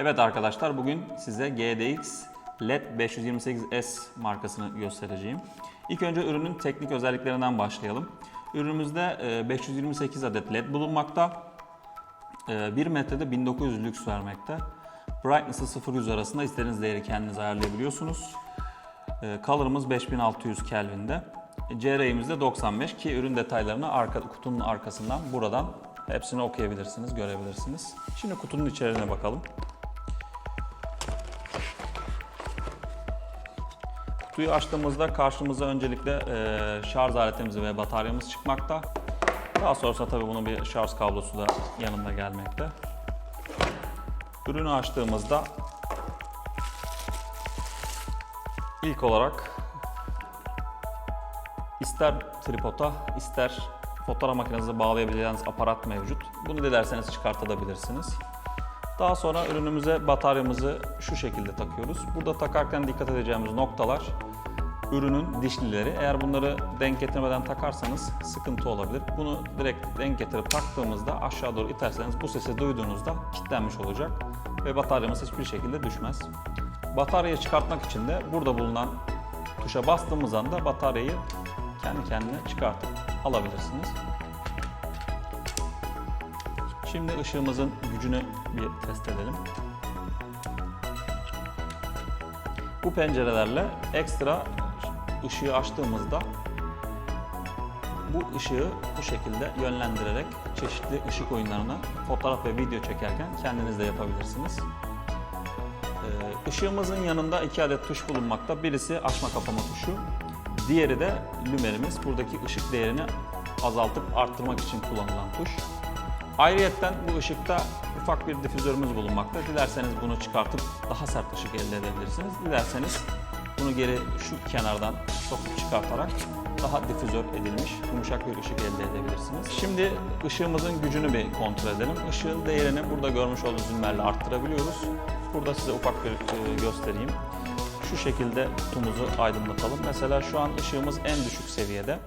Evet arkadaşlar bugün size GDX LED 528S markasını göstereceğim. İlk önce ürünün teknik özelliklerinden başlayalım. Ürünümüzde e, 528 adet LED bulunmakta. 1 metrede 1900 lüks vermekte. Brightness'ı 0-100 arasında istediğiniz değeri kendiniz ayarlayabiliyorsunuz. E, Color'ımız 5600 Kelvin'de. CR'imiz de 95 ki ürün detaylarını arka, kutunun arkasından buradan hepsini okuyabilirsiniz, görebilirsiniz. Şimdi kutunun içeriğine bakalım. Kutuyu açtığımızda karşımıza öncelikle e, şarj aletimiz ve bataryamız çıkmakta. Daha sonrasında tabii bunun bir şarj kablosu da yanında gelmekte. Ürünü açtığımızda ilk olarak ister tripoda ister fotoğraf makinenize bağlayabileceğiniz aparat mevcut. Bunu dilerseniz çıkartabilirsiniz. Daha sonra ürünümüze bataryamızı şu şekilde takıyoruz. Burada takarken dikkat edeceğimiz noktalar ürünün dişlileri. Eğer bunları denk getirmeden takarsanız sıkıntı olabilir. Bunu direkt denk getirip taktığımızda aşağı doğru iterseniz bu sesi duyduğunuzda kilitlenmiş olacak ve bataryamız hiçbir şekilde düşmez. Bataryayı çıkartmak için de burada bulunan tuşa bastığımız anda bataryayı kendi kendine çıkartıp alabilirsiniz. Şimdi ışığımızın gücünü bir test edelim. Bu pencerelerle ekstra ışığı açtığımızda bu ışığı bu şekilde yönlendirerek çeşitli ışık oyunlarını fotoğraf ve video çekerken kendiniz de yapabilirsiniz. Ee, Işığımızın yanında iki adet tuş bulunmakta. Birisi açma kapama tuşu. Diğeri de lümerimiz. Buradaki ışık değerini azaltıp arttırmak için kullanılan tuş. Ayrıyeten bu ışıkta ufak bir difüzörümüz bulunmakta. Dilerseniz bunu çıkartıp daha sert ışık elde edebilirsiniz. Dilerseniz bunu geri şu kenardan sokup çıkartarak daha difüzör edilmiş yumuşak bir ışık elde edebilirsiniz. Şimdi ışığımızın gücünü bir kontrol edelim. Işığın değerini burada görmüş olduğunuz ünlerle arttırabiliyoruz. Burada size ufak bir e, göstereyim. Şu şekilde kutumuzu aydınlatalım. Mesela şu an ışığımız en düşük seviyede.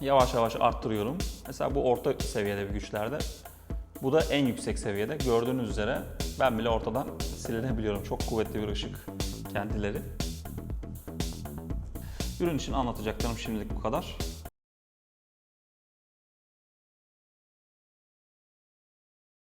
Yavaş yavaş arttırıyorum. Mesela bu orta seviyede bir güçlerde. Bu da en yüksek seviyede. Gördüğünüz üzere ben bile ortadan silinebiliyorum. Çok kuvvetli bir ışık kendileri. Ürün için anlatacaklarım şimdilik bu kadar.